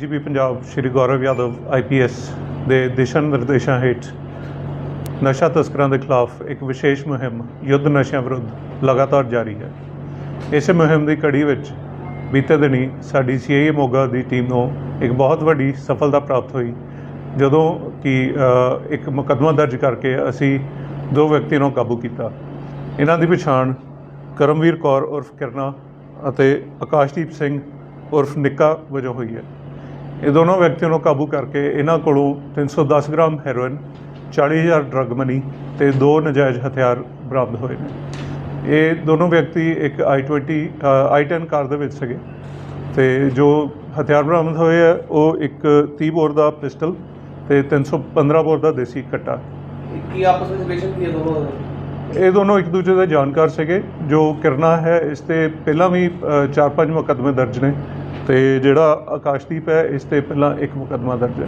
DGP Punjab Shri Gaurav Yadav IPS ਦੇ ਦਿਸ਼ਾ ਨਿਰਦੇਸ਼ਾਂ ਹੇਠ ਨਸ਼ਾ ਤਸਕਰਾਂ ਦੇ ਖਿਲਾਫ ਇੱਕ ਵਿਸ਼ੇਸ਼ ਮੁਹਿੰਮ, ਯੁੱਧ ਨਸ਼ਿਆਂ ਵਿਰੁੱਧ ਲਗਾਤਾਰ ਜਾਰੀ ਹੈ। ਇਸੇ ਮੁਹਿੰਮ ਦੀ ਕੜੀ ਵਿੱਚ ਬੀਤੇ ਦਿਨੀ ਸਾਡੀ ਸੀਆਈਏ ਮੋਗਾ ਦੀ ਟੀਮ ਨੂੰ ਇੱਕ ਬਹੁਤ ਵੱਡੀ ਸਫਲਤਾ ਪ੍ਰਾਪਤ ਹੋਈ। ਜਦੋਂ ਕਿ ਇੱਕ ਮੁਕੱਦਮਾ ਦਰਜ ਕਰਕੇ ਅਸੀਂ ਦੋ ਵਿਅਕਤੀਆਂ ਨੂੰ ਕਾਬੂ ਕੀਤਾ। ਇਹਨਾਂ ਦੀ ਪਛਾਣ ਕਰਮਵੀਰ ਕੌਰ ਉਰਫ ਕਿਰਨਾ ਅਤੇ ਆਕਾਸ਼ਦੀਪ ਸਿੰਘ ਉਰਫ ਨਿੱਕਾ ਵਜੋਂ ਹੋਈ ਹੈ। ਇਹ ਦੋਨੋਂ ਵਿਅਕਤੀਆਂ ਨੂੰ ਕਾਬੂ ਕਰਕੇ ਇਹਨਾਂ ਕੋਲੋਂ 310 ਗ੍ਰਾਮ ਹੈਰੋਇਨ 40000 ਡਰੱਗ ਮਨੀ ਤੇ ਦੋ ਨਜਾਇਜ਼ ਹਥਿਆਰ ਬਰਾਮਦ ਹੋਏ ਨੇ। ਇਹ ਦੋਨੋਂ ਵਿਅਕਤੀ ਇੱਕ i20 ਅ, i10 ਕਾਰ ਦੇ ਵਿੱਚ ਸੀਗੇ। ਤੇ ਜੋ ਹਥਿਆਰ ਬਰਾਮਦ ਹੋਏ ਆ ਉਹ ਇੱਕ 30 ਬੋਰ ਦਾ ਪਿਸਟਲ ਤੇ 315 ਬੋਰ ਦਾ ਦੇਸੀ ਕੱਟਾ। ਕੀ ਆਪਸ ਵਿੱਚ ਰਿਲੇਸ਼ਨ ਕੀ ਹੈ ਦੋਨੋਂ ਦਾ? ਇਹ ਦੋਨੋਂ ਇੱਕ ਦੂਜੇ ਦੇ ਜਾਣਕਾਰ ਸੀਗੇ ਜੋ ਕਿਰਨਾ ਹੈ ਇਸ ਤੇ ਪਹਿਲਾਂ ਵੀ ਅ, ਚਾਰ ਪੰਜ ਮੁਕੱਦਮੇ ਦਰਜ ਨੇ ਤੇ ਜਿਹੜਾ ਆਕਾਸ਼ਦੀਪ ਹੈ ਇਸ ਤੇ ਪਹਿਲਾਂ ਇੱਕ ਮੁਕੱਦਮਾ ਦਰਜ ਹੈ।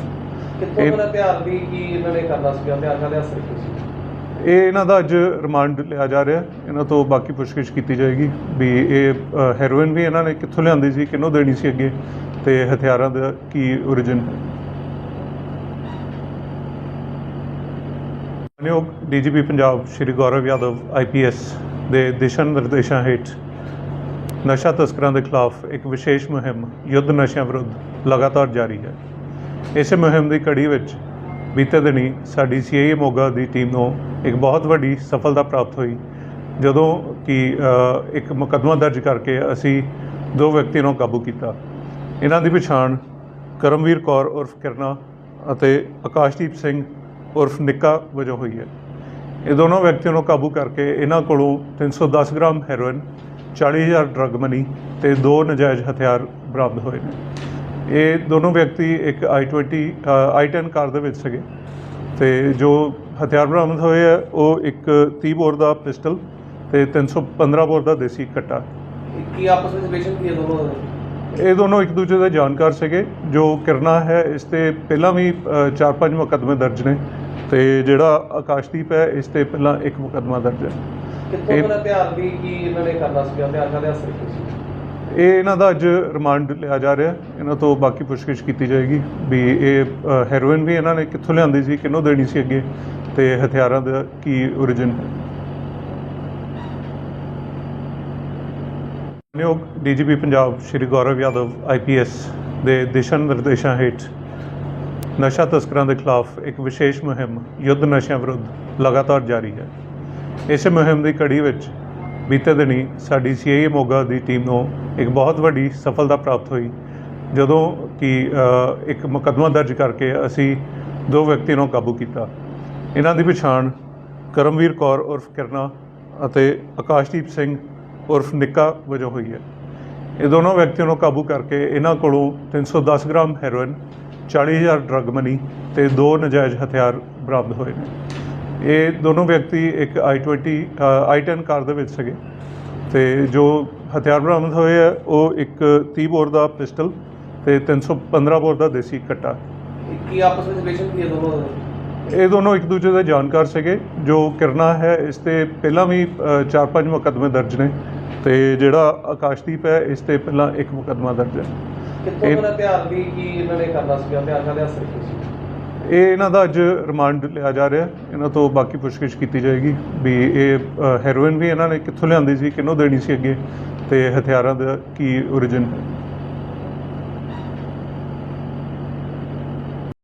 ਕਿੱਥੋਂ ਦਾ ਹਥਿਆਰ ਵੀ ਕੀ ਇਹਨਾਂ ਨੇ ਕਰਨਾ ਸੀਗਾ? ਹਥਿਆਰ ਕਾਹਦੇ ਹੱਥ ਰੱਖੇ ਸੀ? ਇਹ ਇਹਨਾਂ ਦਾ ਅੱਜ ਰਿਮਾਂਡ ਲਿਆ ਜਾ ਰਿਹਾ। ਇਹਨਾਂ ਤੋਂ ਬਾਕੀ ਪੁੱਛਗਿੱਛ ਕੀਤੀ ਜਾਏਗੀ ਵੀ ਇਹ ਹੈਰੋਇਨ ਵੀ ਇਹਨਾਂ ਨੇ ਕਿੱਥੋਂ ਲਿਆਂਦੀ ਸੀ, ਕਿਹਨੂੰ ਦੇਣੀ ਸੀ ਅੱਗੇ ਤੇ ਹਥਿਆਰਾਂ ਦਾ ਕੀ origin? ਹੈ ਮਾਨਯੋਗ ਡੀਜੀਪੀ ਪੰਜਾਬ ਸ਼੍ਰੀ ਗੌਰਵ ਯਾਦਵ ਆਈਪੀਐਸ ਦੇ ਦਿਸ਼ਾ ਨਿਰਦੇਸ਼ਾਂ ਹੇਠ ਨਸ਼ਾ ਤਸਕਰਾਂ ਦੇ ਖਿਲਾਫ ਇੱਕ ਵਿਸ਼ੇਸ਼ ਮੁਹਿੰਮ, ਯੁੱਧ ਨਸ਼ਿਆਂ ਵਿਰੁੱਧ ਲਗਾਤਾਰ ਜਾਰੀ ਹੈ। ਇਸੇ ਮੁਹਿੰਮ ਦੀ ਕੜੀ ਵਿੱਚ ਬੀਤੇ ਦਿਨੀ ਸਾਡੀ ਸੀਆਈਏ ਮੋਗਾ ਦੀ ਟੀਮ ਨੂੰ ਇੱਕ ਬਹੁਤ ਵੱਡੀ ਸਫਲਤਾ ਪ੍ਰਾਪਤ ਹੋਈ। ਜਦੋਂ ਕਿ ਇੱਕ ਮੁਕੱਦਮਾ ਦਰਜ ਕਰਕੇ ਅਸੀਂ ਦੋ ਵਿਅਕਤੀਆਂ ਨੂੰ ਕਾਬੂ ਕੀਤਾ। ਇਹਨਾਂ ਦੀ ਪਛਾਣ ਕਰਮਵੀਰ ਕੌਰ ਉਰਫ ਕਿਰਨਾ ਅਤੇ ਆਕਾਸ਼ਦੀਪ ਸਿੰਘ ਉਰਫ ਨਿੱਕਾ ਵਜੋਂ ਹੋਈ ਹੈ। ਇਹ ਦੋਨੋਂ ਵਿਅਕਤੀਆਂ ਨੂੰ ਕਾਬੂ ਕਰਕੇ ਇਹਨਾਂ ਕੋਲੋਂ 310 ਗ੍ਰਾਮ ਹੈਰੋਇਨ 40000 ਡਰੱਗ ਮਨੀ ਤੇ ਦੋ ਨਜਾਇਜ਼ ਹਥਿਆਰ ਬਰਾਮਦ ਹੋਏ ਨੇ। ਇਹ ਦੋਨੋਂ ਵਿਅਕਤੀ ਇੱਕ i20 ਅ, i10 ਕਾਰ ਦੇ ਵਿੱਚ ਸੀਗੇ। ਤੇ ਜੋ ਹਥਿਆਰ ਬਰਾਮਦ ਹੋਏ ਆ ਉਹ ਇੱਕ 30 ਬੋਰ ਦਾ ਪਿਸਟਲ ਤੇ 315 ਬੋਰ ਦਾ ਦੇਸੀ ਕੱਟਾ ਕੀ ਆਪਸ ਵਿੱਚ ਰਿਲੇਸ਼ਨ ਕੀ ਹੈ ਦੋਨੋਂ ਦਾ? ਇਹ ਦੋਨੋਂ ਇੱਕ ਦੂਜੇ ਦੇ ਜਾਣਕਾਰ ਸੀਗੇ ਜੋ ਕਿਰਨਾ ਹੈ ਇਸ ਤੇ ਪਹਿਲਾਂ ਵੀ ਅ, ਚਾਰ ਪੰਜ ਮੁਕੱਦਮੇ ਦਰਜ ਨੇ ਤੇ ਜਿਹੜਾ ਆਕਾਸ਼ਦੀਪ ਹੈ ਇਸ ਤੇ ਪਹਿਲਾਂ ਇੱਕ ਮੁਕੱਦਮਾ ਦਰਜ ਹੈ। ਕਿੱਥੋਂ ਇਹ- ਦਾ ਹਥਿਆਰ ਵੀ ਕੀ ਇਹਨਾਂ ਨੇ ਕਰਨਾ ਸੀਗਾ ਹਥਿਆਰ ਕਾਹਦੇ ਹੱਥ ਰੱਖੇ ਸੀ? ਇਹ ਇਹਨਾਂ ਦਾ ਅੱਜ ਰਿਮਾਂਡ ਲਿਆ ਜਾ ਰਿਹਾ ਇਹਨਾਂ ਤੋਂ ਬਾਕੀ ਪੁੱਛਗਿੱਛ ਕੀਤੀ ਜਾਏਗੀ ਵੀ ਇਹ ਹੈਰੋਇਨ ਵੀ ਇਹਨਾਂ ਨੇ ਕਿੱਥੋਂ ਲਿਆਂਦੀ ਸੀ, ਕਿਹਨੂੰ ਦੇਣੀ ਸੀ ਅੱਗੇ ਤੇ ਹਥਿਆਰਾਂ ਦਾ ਕੀ origin? ਹੈ ਮਾਨਯੋਗ ਡੀਜੀਪੀ ਪੰਜਾਬ ਸ਼੍ਰੀ ਗੌਰਵ ਯਾਦਵ ਆਈਪੀਐਸ ਦੇ ਦਿਸ਼ਾ ਨਿਰਦੇਸ਼ਾਂ ਹੇਠ। ਨਸ਼ਾ ਤਸਕਰਾਂ ਦੇ ਖਿਲਾਫ ਇੱਕ ਵਿਸ਼ੇਸ਼ ਮੁਹਿੰਮ, ਯੁੱਧ ਨਸ਼ਿਆਂ ਵਿਰੁੱਧ ਲਗਾਤਾਰ ਜਾਰੀ ਹੈ। ਇਸ ਮੁਹਿੰਮ ਦੀ ਕੜੀ ਵਿੱਚ ਬੀਤੇ ਦਿਨੀ ਸਾਡੀ ਸੀਆਈਏ ਮੋਗਾ ਦੀ ਟੀਮ ਨੂੰ ਇੱਕ ਬਹੁਤ ਵੱਡੀ ਸਫਲਤਾ ਪ੍ਰਾਪਤ ਹੋਈ। ਜਦੋਂ ਕਿ ਇੱਕ ਮੁਕੱਦਮਾ ਦਰਜ ਕਰਕੇ ਅਸੀਂ ਦੋ ਵਿਅਕਤੀਆਂ ਨੂੰ ਕਾਬੂ ਕੀਤਾ। ਇਹਨਾਂ ਦੀ ਪਛਾਣ ਕਰਮਵੀਰ ਕੌਰ ਉਰਫ ਕਿਰਨਾ ਅਤੇ ਆਕਾਸ਼ਦੀਪ ਸਿੰਘ ਉਰਫ ਨਿੱਕਾ ਵਜੋਂ ਹੋਈ ਹੈ। ਇਹ ਦੋਨੋਂ ਵਿਅਕਤੀਆਂ ਨੂੰ ਕਾਬੂ ਕਰਕੇ ਇਹਨਾਂ ਕੋਲੋਂ 310 ਗ੍ਰਾਮ ਹੈਰੋਇਨ 40000 ਡਰੱਗ ਮਨੀ ਤੇ ਦੋ ਨਜਾਇਜ਼ ਹਥਿਆਰ ਬਰਾਮਦ ਹੋਏ ਨੇ। ਇਹ ਦੋਨੋਂ ਵਿਅਕਤੀ ਇੱਕ i20 ਅ, i10 ਕਾਰ ਦੇ ਵਿੱਚ ਸੀਗੇ। ਤੇ ਜੋ ਹਥਿਆਰ ਬਰਾਮਦ ਹੋਏ ਆ ਉਹ ਇੱਕ 30 ਬੋਰ ਦਾ ਪਿਸਟਲ ਤੇ 315 ਬੋਰ ਦਾ ਦੇਸੀ ਕੱਟਾ। ਕੀ ਆਪਸ ਵਿੱਚ ਰਿਲੇਸ਼ਨ ਕੀ ਹੈ ਦੋਨੋਂ ਦਾ? ਇਹ ਦੋਨੋਂ ਇੱਕ ਦੂਜੇ ਦੇ ਜਾਣਕਾਰ ਸੀਗੇ ਜੋ ਕਿਰਨਾ ਹੈ ਇਸ ਤੇ ਪਹਿਲਾਂ ਵੀ ਅ, ਚਾਰ ਪੰਜ ਮੁਕੱਦਮੇ ਦਰਜ ਨੇ ਤੇ ਜਿਹੜਾ ਆਕਾਸ਼ਦੀਪ ਹੈ ਇਸ ਤੇ ਪਹਿਲਾਂ ਇੱਕ ਮੁਕੱਦਮਾ ਦਰਜ ਹੈ। ਕਿੱਥੋਂ ਇਹ- ਦਾ ਹਥਿਆਰ ਵੀ ਕੀ ਇਹਨਾਂ ਨੇ ਕਰਨਾ ਸੀਗਾ ਹਥਿਆਰ ਕਾਹਦੇ ਹੱਥ ਰੱਖੇ ਸੀ? ਇਹ ਇਹਨਾਂ ਦਾ ਅੱਜ ਰਿਮਾਂਡ ਲਿਆ ਜਾ ਰਿਹਾ। ਇਹਨਾਂ ਤੋਂ ਬਾਕੀ ਪੁੱਛਗਿੱਛ ਕੀਤੀ ਜਾਏਗੀ ਵੀ ਇਹ ਹੈਰੋਇਨ ਵੀ ਇਹਨਾਂ ਨੇ ਕਿੱਥੋਂ ਲਿਆਂਦੀ ਸੀ, ਕਿਹਨੂੰ ਦੇਣੀ ਸੀ ਅੱਗੇ ਤੇ ਹਥਿਆਰਾਂ ਦਾ ਕੀ origin?